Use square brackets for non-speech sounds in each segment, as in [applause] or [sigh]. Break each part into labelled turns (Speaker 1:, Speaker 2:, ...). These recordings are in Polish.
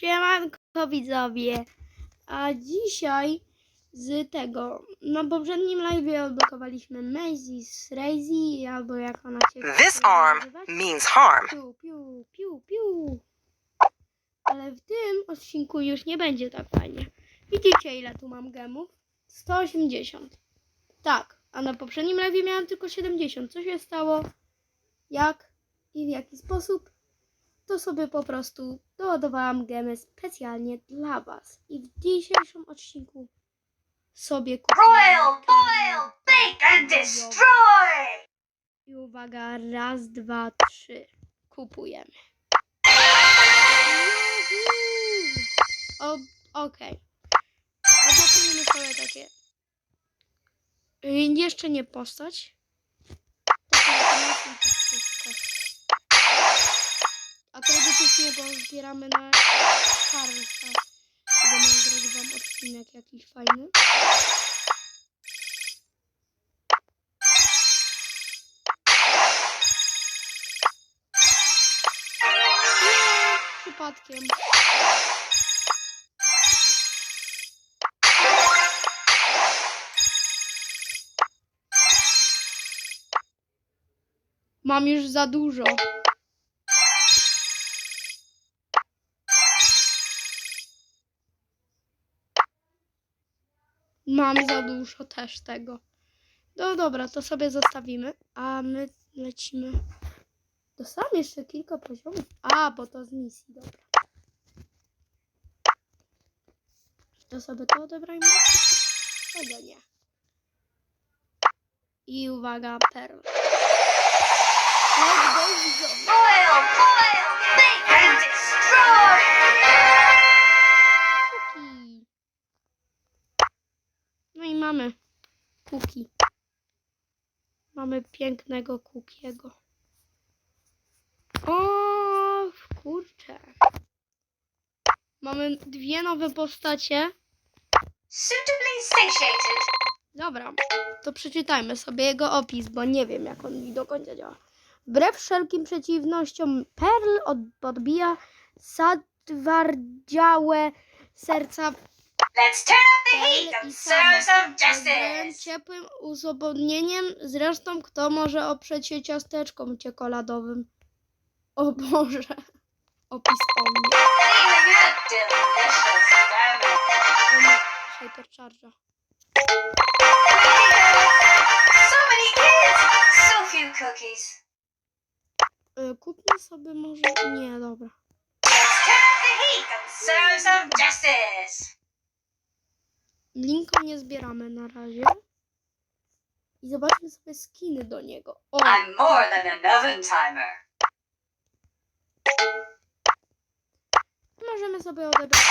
Speaker 1: Siemanko widzowie. A dzisiaj z tego, na poprzednim live odblokowaliśmy Macy's Crazy, albo jak ona się
Speaker 2: This arm
Speaker 1: nazywać.
Speaker 2: means harm.
Speaker 1: Piu, piu, piu, piu. Ale w tym odcinku już nie będzie tak fajnie. Widzicie ile tu mam gemów? 180. Tak, a na poprzednim live miałem tylko 70. Co się stało? Jak i w jaki sposób? To sobie po prostu doładowałam gemy specjalnie dla Was. I w dzisiejszym odcinku sobie kupiłem
Speaker 3: Broil, boil, bake, and destroy!
Speaker 1: I uwaga, raz, dwa, trzy. Kupujemy. Okej. Odblokujemy sobie takie. Y, Jeszcze nie postać. Takie to wszystko. A kredytów nie, bo zbieramy na Charlesa. Będę nagrać wam odcinek jakiś fajny. Przypadkiem. Mam już za dużo. Mam za dużo też tego. No dobra, to sobie zostawimy, a my lecimy. Dostałam jeszcze kilka poziomów. A, bo to z misji, dobra. To sobie to odebrajmy? Tego nie. I uwaga, perl. Let's go, widzowie.
Speaker 3: Broil, boil, bake, and destroy!
Speaker 1: Mamy kuki. Mamy pięknego kukiego. O, kurczę. Mamy dwie nowe postacie.
Speaker 3: Suitably satiated.
Speaker 1: Dobra, to przeczytajmy sobie jego opis, bo nie wiem, jak on mi do końca działa. Wbrew wszelkim przeciwnościom, Perl od, odbija sadwardziałe serca
Speaker 3: Let's turn up the heat
Speaker 1: Perl i
Speaker 3: and serve
Speaker 1: Saba.
Speaker 3: some
Speaker 1: Wbrew
Speaker 3: justice.
Speaker 1: ciepłym uzobodnieniem, zresztą kto może oprzeć się ciasteczkom czekoladowym? O Boże, opis o mnie. Hypercharge'a.
Speaker 3: So many kids, so few cookies.
Speaker 1: Y, Kupmy sobie może... Nie, dobra.
Speaker 3: Let's turn up the heat and serve some justice.
Speaker 1: Linka nie zbieramy na razie. I zobaczmy sobie skiny do niego. O,
Speaker 3: I'm more than an oven timer.
Speaker 1: możemy sobie odebrać.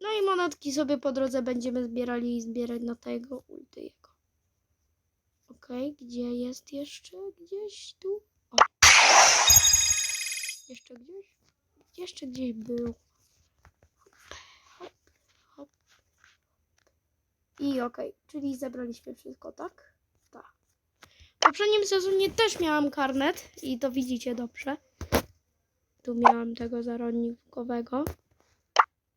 Speaker 1: No i monetki sobie po drodze będziemy zbierali i zbierać na tego ulty jego. Okej, gdzie jest jeszcze? Gdzieś tu? Jeszcze gdzieś? Jeszcze gdzieś był. Hop, hop. I okej, czyli zebraliśmy wszystko, tak? Tak. W poprzednim sezonie też miałam karnet i to widzicie dobrze. Tu miałam tego zarodnikowego.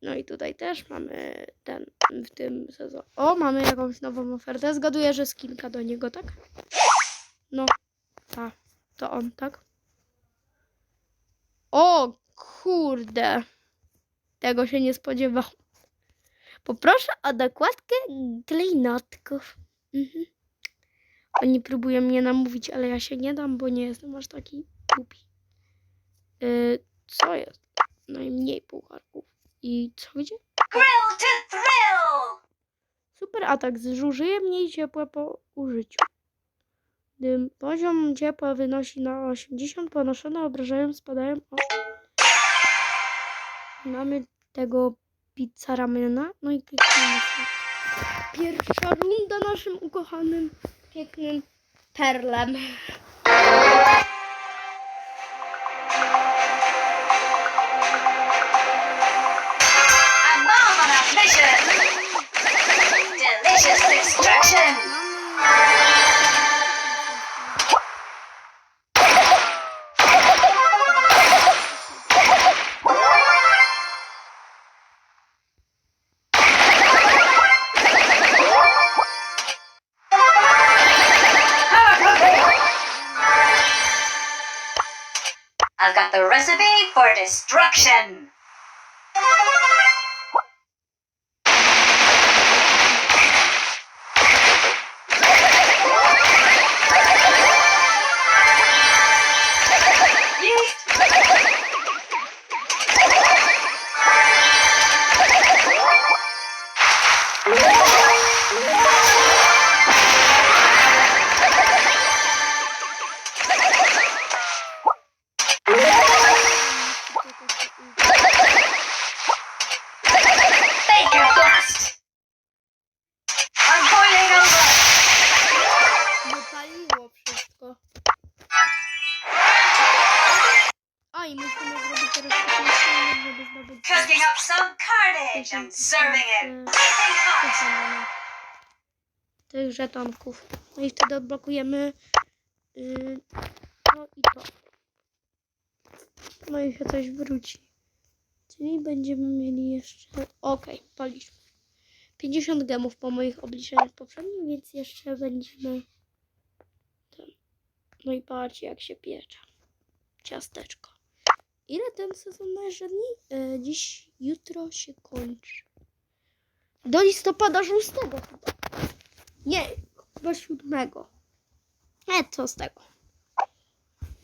Speaker 1: No i tutaj też mamy ten w tym sezonie. O, mamy jakąś nową ofertę. Zgaduję, że skilka do niego, tak? No, tak. To on, tak? O, kurde. Tego się nie spodziewał. Poproszę o dokładkę klejnotków. Mhm. Oni próbują mnie namówić, ale ja się nie dam, bo nie jestem aż taki głupi. Yy, co jest? Najmniej pucharków. I co gdzie?
Speaker 3: Grill to thrill.
Speaker 1: Super atak. Zużyje mniej ciepła po użyciu. Gdy poziom ciepła wynosi na 80, ponoszone obrażenia spadają o... Mamy tego pizza ramena. No i sobie. Pierwsza runda naszym ukochanym, pięknym perlem.
Speaker 3: The recipe for destruction.
Speaker 1: A i musimy zrobić teraz taką scenę, żeby zdobyć...
Speaker 3: Cooking up some carnage and serving it
Speaker 1: tych żetonków. No i wtedy odblokujemy yy, to i to. No i się coś wróci. Czyli będziemy mieli jeszcze... Okej, policzmy. 50 gemów po moich obliczeniach poprzednich, więc jeszcze będziemy... No i patrzcie jak się piecze. Ciasteczko. Ile ten sezon ma jeszcze dni? Yy, dziś, jutro się kończy. Do listopada 6 chyba. Nie, chyba siódmego. Nie, co z tego.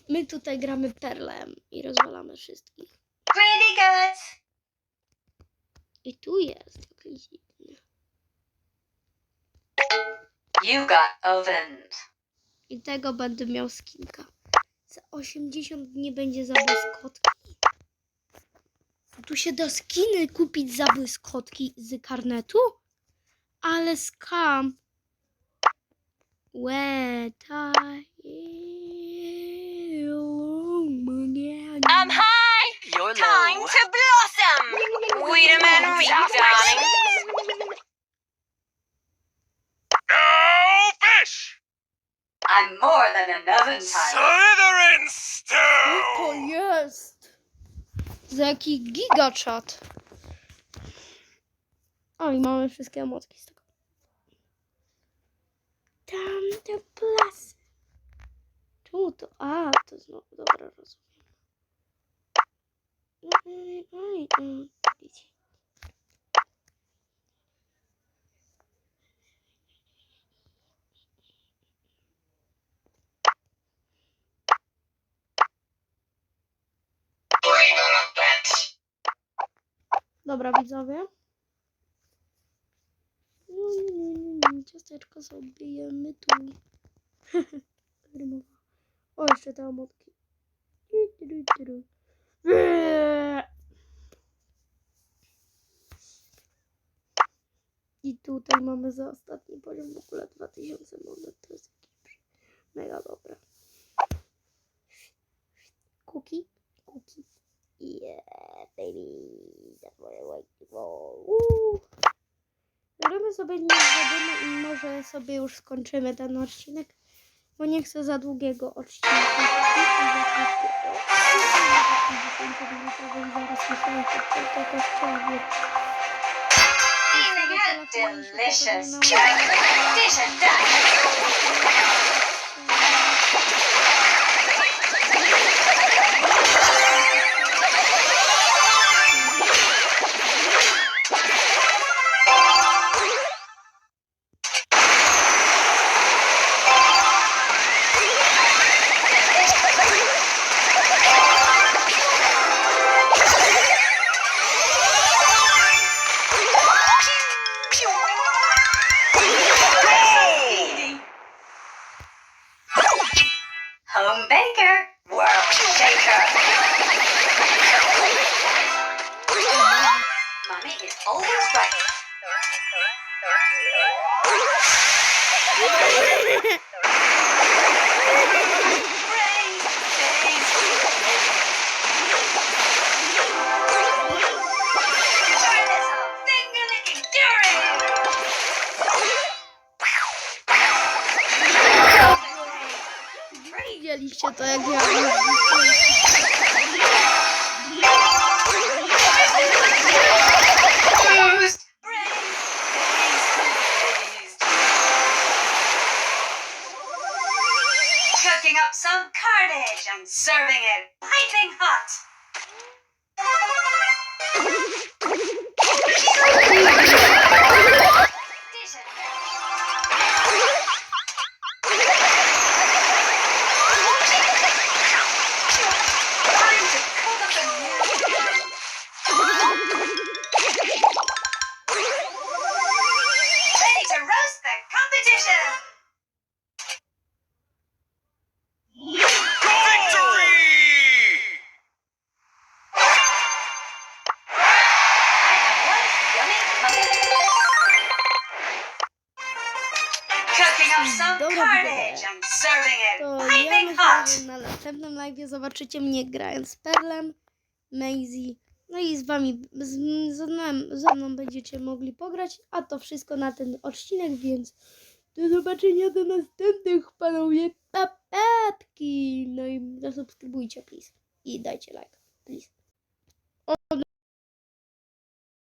Speaker 1: My tutaj gramy perlem i rozwalamy wszystkich.
Speaker 3: Pretty good.
Speaker 1: I tu jest jakiś dziwny.
Speaker 3: You got ovened.
Speaker 1: I tego będę miał skinka. Za 80 dni będzie za błyskotki. Tu się da skiny kupić za błyskotki z karnetu? Ale skam. Łe, ta
Speaker 2: I'm high.
Speaker 4: You're
Speaker 2: Time
Speaker 4: low.
Speaker 2: to blossom. Wait a minute, wait, darling.
Speaker 4: No fish!
Speaker 3: I'm more than an oven timer.
Speaker 4: Slytherin
Speaker 1: Co to
Speaker 4: stew!
Speaker 1: jest? Za jaki gigaczat? O, i mamy wszystkie emotki z tego. Tam te plasy. Czemu to? A, to znowu, dobra, rozumiem. Dobra, widzowie. No. Ciasteczko sobie jemy tu. [laughs] O, jeszcze te omotki. Eee. I tutaj mamy za ostatni poziom w ogóle 2000 monet. To jest mega dobre. Cookie? Cookie. Yeah, baby. That's what I to go. Woo. Zrobimy sobie nie i może sobie już skończymy ten odcinek, bo nie chcę za długiego odcinka.
Speaker 3: Delicious Mommy is always right.
Speaker 1: Widzieliście to, jak ja
Speaker 3: and serving it piping hot. Decent. Time to cook up a new pan. Ready to roast the competition.
Speaker 1: Następnym live zobaczycie mnie grając z Perlem, Maisie. No i z wami, z, ze, mną, ze mną będziecie mogli pograć. A to wszystko na ten odcinek, więc do zobaczenia do następnych panowie papatki. No i zasubskrybujcie, please. I dajcie like, please.